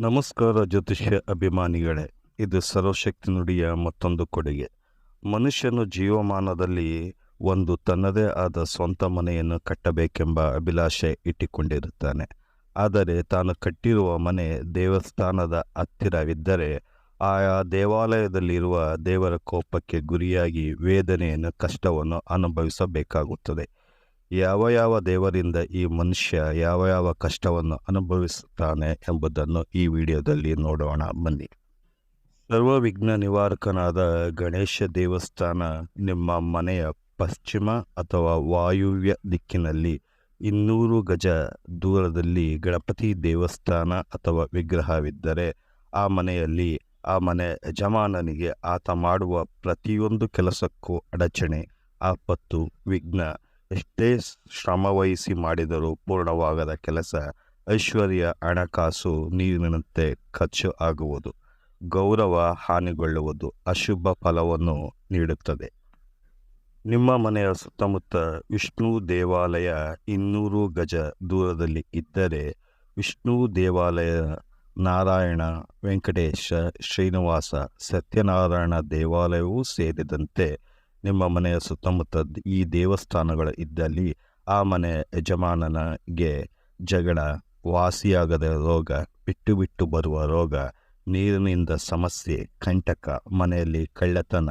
ನಮಸ್ಕಾರ ಜ್ಯೋತಿಷ್ಯ ಅಭಿಮಾನಿಗಳೇ, ಇದು ಸರ್ವಶಕ್ತಿ ನುಡಿಯ ಮತ್ತೊಂದು ಕೊಡುಗೆ. ಮನುಷ್ಯನು ಜೀವಮಾನದಲ್ಲಿ ಒಂದು ತನ್ನದೇ ಆದ ಸ್ವಂತ ಮನೆಯನ್ನು ಕಟ್ಟಬೇಕೆಂಬ ಅಭಿಲಾಷೆ ಇಟ್ಟುಕೊಂಡಿರುತ್ತಾನೆ. ಆದರೆ ತಾನು ಕಟ್ಟಿರುವ ಮನೆ ದೇವಸ್ಥಾನದ ಹತ್ತಿರವಿದ್ದರೆ, ಆಯಾ ದೇವಾಲಯದಲ್ಲಿರುವ ದೇವರ ಕೋಪಕ್ಕೆ ಗುರಿಯಾಗಿ ವೇದನೆಯನ್ನು, ಕಷ್ಟವನ್ನು ಅನುಭವಿಸಬೇಕಾಗುತ್ತದೆ. ಯಾವ ಯಾವ ದೇವರಿಂದ ಈ ಮನುಷ್ಯ ಯಾವ ಯಾವ ಕಷ್ಟವನ್ನು ಅನುಭವಿಸುತ್ತಾನೆ ಎಂಬುದನ್ನು ಈ ವಿಡಿಯೋದಲ್ಲಿ ನೋಡೋಣ. ಬನ್ನಿ. ಸರ್ವ ವಿಘ್ನ ನಿವಾರಕನಾದ ಗಣೇಶ ದೇವಸ್ಥಾನ ನಿಮ್ಮ ಮನೆಯ ಪಶ್ಚಿಮ ಅಥವಾ ವಾಯುವ್ಯ ದಿಕ್ಕಿನಲ್ಲಿ ಇನ್ನೂರು ಗಜ ದೂರದಲ್ಲಿ ಗಣಪತಿ ದೇವಸ್ಥಾನ ಅಥವಾ ವಿಗ್ರಹವಿದ್ದರೆ ಆ ಮನೆಯಲ್ಲಿ ಆ ಮನೆ ಯಜಮಾನನಿಗೆ ಆತ ಮಾಡುವ ಪ್ರತಿಯೊಂದು ಕೆಲಸಕ್ಕೂ ಅಡಚಣೆ, ಆಪತ್ತು, ವಿಘ್ನ ಎಷ್ಟೇ ಶ್ರಮವಹಿಸಿ ಮಾಡಿದರೂ ಪೂರ್ಣವಾಗದ ಕೆಲಸ, ಐಶ್ವರ್ಯ ಹಣಕಾಸು ನೀರಿನಂತೆ ಖರ್ಚು ಆಗುವುದು, ಗೌರವ ಹಾನಿಗೊಳ್ಳುವುದು ಅಶುಭ ಫಲವನ್ನು ನೀಡುತ್ತದೆ. ನಿಮ್ಮ ಮನೆಯ ಸುತ್ತಮುತ್ತ ವಿಷ್ಣು ದೇವಾಲಯ ಇನ್ನೂರು ಗಜ ದೂರದಲ್ಲಿ ಇದ್ದರೆ ವಿಷ್ಣು ದೇವಾಲಯ, ನಾರಾಯಣ ವೆಂಕಟೇಶ ಶ್ರೀನಿವಾಸ ಸತ್ಯನಾರಾಯಣ ದೇವಾಲಯವೂ ಸೇರಿದಂತೆ ನಿಮ್ಮ ಮನೆಯ ಸುತ್ತಮುತ್ತ ಈ ದೇವಸ್ಥಾನಗಳು ಇದ್ದಲ್ಲಿ ಆ ಮನೆ ಯಜಮಾನನಿಗೆ ಜಗಳ, ವಾಸಿಯಾಗದ ರೋಗ ಬಿಟ್ಟು ಬಿಟ್ಟು ಬರುವ ರೋಗ, ನೀರಿನಿಂದ ಸಮಸ್ಯೆ, ಕಂಟಕ, ಮನೆಯಲ್ಲಿ ಕಳ್ಳತನ,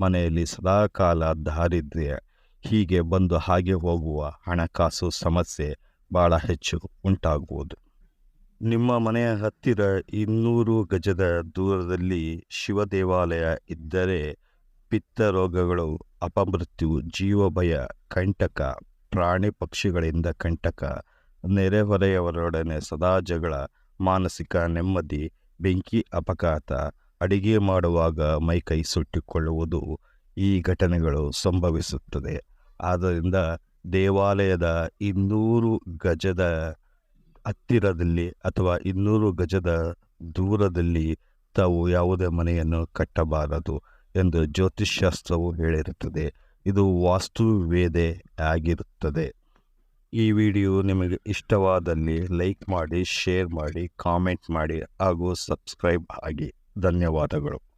ಮನೆಯಲ್ಲಿ ಸದಾಕಾಲ ದಾರಿದ್ರ್ಯ, ಹೀಗೆ ಬಂದು ಹಾಗೆ ಹೋಗುವ ಹಣಕಾಸು ಸಮಸ್ಯೆ ಭಾಳ ಹೆಚ್ಚು ಉಂಟಾಗುವುದು. ನಿಮ್ಮ ಮನೆಯ ಹತ್ತಿರ ಇನ್ನೂರು ಗಜದ ದೂರದಲ್ಲಿ ಶಿವ ದೇವಾಲಯ ಇದ್ದರೆ ಪಿತ್ತ ರೋಗಗಳು, ಅಪಮೃತ್ಯು, ಜೀವಭಯ, ಕಂಟಕ, ಪ್ರಾಣಿ ಪಕ್ಷಿಗಳಿಂದ ಕಂಟಕ, ನೆರೆಹೊರೆಯವರೊಡನೆ ಸದಾ ಜಗಳ, ಮಾನಸಿಕ ನೆಮ್ಮದಿ, ಬೆಂಕಿ ಅಪಘಾತ, ಅಡಿಗೆ ಮಾಡುವಾಗ ಮೈಕೈ ಸುಟ್ಟಿಕೊಳ್ಳುವುದು ಈ ಘಟನೆಗಳು ಸಂಭವಿಸುತ್ತದೆ. ಆದ್ದರಿಂದ ದೇವಾಲಯದ ಇನ್ನೂರು ಗಜದ ಹತ್ತಿರದಲ್ಲಿ ಅಥವಾ ಇನ್ನೂರು ಗಜದ ದೂರದಲ್ಲಿ ತಾವು ಯಾವುದೇ ಮನೆಯನ್ನು ಕಟ್ಟಬಾರದು. ಎಂದು ಜ್ಯೋತಿಷ್ಶಾಸ್ತ್ರವು ಹೇಳಿರುತ್ತದೆ. ಇದು ವಾಸ್ತು ವೇದೆ ಆಗಿರುತ್ತದೆ. ಈ ವಿಡಿಯೋ ನಿಮಗೆ ಇಷ್ಟವಾದಲ್ಲಿ ಲೈಕ್ ಮಾಡಿ, ಶೇರ್ ಮಾಡಿ, ಕಾಮೆಂಟ್ ಮಾಡಿ ಹಾಗೂ ಸಬ್ಸ್ಕ್ರೈಬ್ ಆಗಿ. ಧನ್ಯವಾದಗಳು.